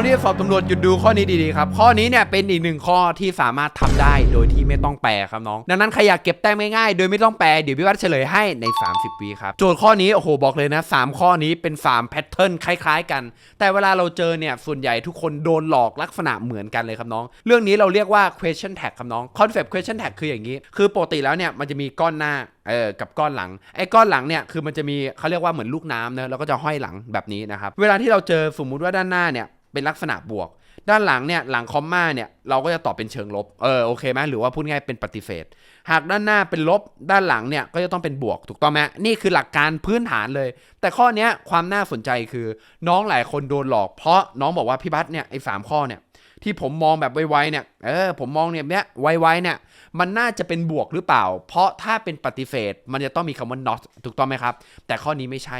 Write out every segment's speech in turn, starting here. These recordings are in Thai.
องที่สอบตำรวจหยุดดูข้อนี้ดีๆครับ ข้อนี้เนี่ยเป็นอีกหนึ่งข้อที่สามารถทำได้โดยที่ไม่ต้องแปลครับน้อง ดังนั้นใครอยากเก็บแต้มง่ายๆ โดยไม่ต้องแปลเดี๋ยวพี่วัดเฉลยให้ใน 30 วิครับ โจทย์ข้อนี้โอ้โหบอกเลยนะ 3 ข้อนี้เป็น3แพทเทิร์นคล้ายๆ กัน แต่เวลาเราเจอเนี่ยส่วนใหญ่ทุกคนโดนหลอกลักษณะเหมือนกันเลยครับน้อง เรื่องนี้เราเรียกว่า question tag ครับน้อง concept question tag คืออย่างนี้ คือปกติแล้วเนี่ยมันจะมีก้อนหน้าเออกับก้อนหลังไอ้ก้อนหลังเนี่ยคือมันจะมีเขาเรียกว่าเหมือนลูกน้ำเนอะแล้วก็จะห้อยหลังแบบนี้นะครับเวลาที่เราเจอสมมุติว่าด้านหน้าเนี่ย เป็นลักษณะบวก ด้านหลังเนี่ยหลังคอมมาเนี่ยเราก็จะตอบเป็นเชิงลบเออโอเคไหมหรือว่าพูดง่ายเป็นปฏิเสธ หากด้านหน้าเป็นลบด้านหลังเนี่ยก็จะต้องเป็นบวกถูกต้องไหมนี่คือหลักการพื้นฐานเลย แต่ข้อเนี้ยความน่าสนใจคือน้องหลายคนโดนหลอกเพราะน้องบอกว่าพี่บัตเนี่ยไอ้สามข้อเนี่ย ที่ผมมองแบบไวๆเนี่ย เออ ผมมองเนี่ยเนี้ยไวๆเนี่ย มันน่าจะเป็นบวกหรือเปล่า เพราะถ้าเป็นปฏิเสธมันจะต้องมีคำว่า not ถูกต้องไหมครับ แต่ข้อนี้ไม่ใช่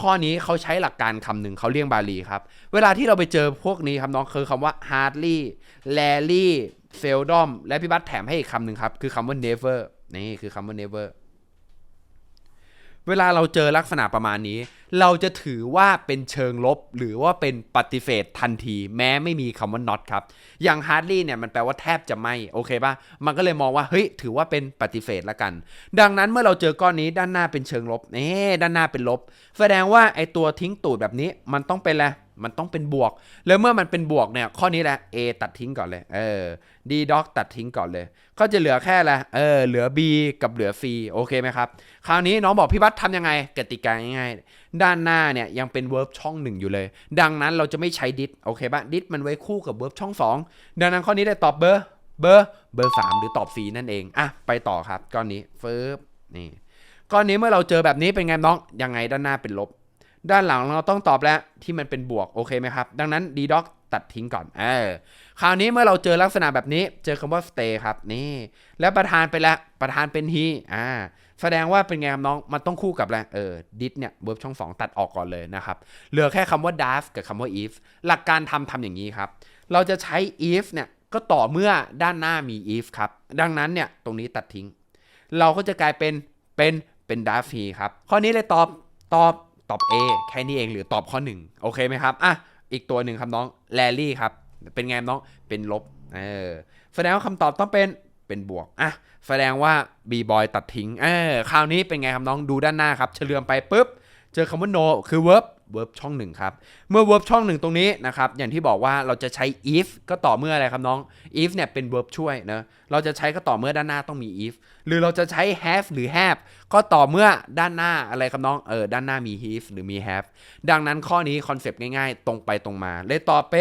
ข้อนี้เขาใช้หลักการคำหนึ่งเขาเรียกบาลีครับ เวลาที่เราไปเจอพวกนี้ครับน้องคือคำว่า hardly rarely seldom และพี่บัสแถมให้อีกคำหนึ่งครับ คือคำว่า never นี่คือคำว่า never เวลาเราเจอลักษณะประมาณนี้ เราจะถือว่าเป็นเชิงลบ หรือว่าเป็นปฏิเสธทันที แม้ไม่มีคำว่า not ครับ อย่าง hardly เนี่ยมันแปลว่าแทบจะไม่ โอเคป่ะ มันก็เลยมองว่า เฮ้ย ถือว่าเป็นปฏิเสธละกัน ดังนั้นเมื่อเราเจอก้อนนี้ด้านหน้าเป็นเชิงลบเอ๊ด้านหน้าเป็นลบ แสดงว่าไอตัวทิ้งตูดแบบนี้มันต้องเป็นอะไร มันต้องเป็นบวก แล้วเมื่อมันเป็นบวกเนี่ย ข้อนี้แหละ A ตัดทิ้งก่อนเลย เออ D dog ตัดทิ้งก่อนเลย ก็จะเหลือแค่ละเออ เหลือ B กับเหลือ C โอเคไหมครับ คราวนี้น้องบอกพี่บัตทำยังไง กติกาง่ายๆ ด้านหน้าเนี่ยยังเป็น verb ช่องหนึ่งอยู่เลย ดังนั้นเราจะไม่ใช้ did โอเคปะ did มันไว้คู่กับ verb ช่องสองดังนั้นข้อนี้ได้ตอบเบอร์ เบอร์ เบอร์สามหรือตอบ C นั่นเอง อะ ไปต่อครับ ก้อนนี้เฟิร์บนี่ ก้อนนี้เมื่อเราเจอแบบนี้เป็นไงน้อง ยังไงด้านหน้าเป็นลบ ด้านหลังเราต้องตอบแล้วที่มันเป็นบวกโอเคไหมครับ ดังนั้น d d o c ตัดทิ้งก่อน เออ คราวนี้เมื่อเราเจอลักษณะแบบนี้ เจอคำว่า stay ครับ นี่ แล้วประธานไปแล้ว ประธานเป็น he อ่า แสดงว่าเป็นไงครับน้อง มันต้องคู่กับอะไร เออ did เนี่ย verb ช่อง 2 ตัดออกก่อนเลยนะครับ เหลือแค่คำว่า does กับคำว่า if หลักการทำทำอย่างนี้ครับ เราจะใช้ if เนี่ย ก็ต่อเมื่อด้านหน้ามี if ครับ ดังนั้นเนี่ย ตรงนี้ตัดทิ้ง เราก็จะกลายเป็น เป็น เป็น does he ครับ ข้อนี้เลยตอบ ตอบ ตอบ A แค่นี้เองหรือตอบข้อ 1 โอเคไหมครับอะอีกตัวหนึ่งครับน้องแลลี่ครับ เป็นไงน้องเป็นลบเออแสดงว่าคำตอบต้องเป็นเป็นบวกอะแสดงว่าบีบอยตัดทิ้งเออคราวนี้เป็นไงครับน้องดูด้านหน้าครับ เฉลือมไปปุ๊บ เจอคำว่า no คือ verb verb ช่องหนึ่งครับ เมื่อ verb ช่องหนึ่งตรงนี้นะครับ อย่างที่บอกว่าเราจะใช้ if ก็ต่อเมื่ออะไรครับน้อง if เนี่ยเป็น verb ช่วยนะ เราจะใช้ก็ต่อเมื่อด้านหน้าต้องมี if หรือเราจะใช้ have หรือ have ก็ต่อเมื่อด้านหน้าอะไรครับน้อง เออ ด้านหน้ามี if หรือมี have ดังนั้นข้อนี้คอนเซปต์ง่ายๆ ตรงไปตรงมา เลยตอบเป็น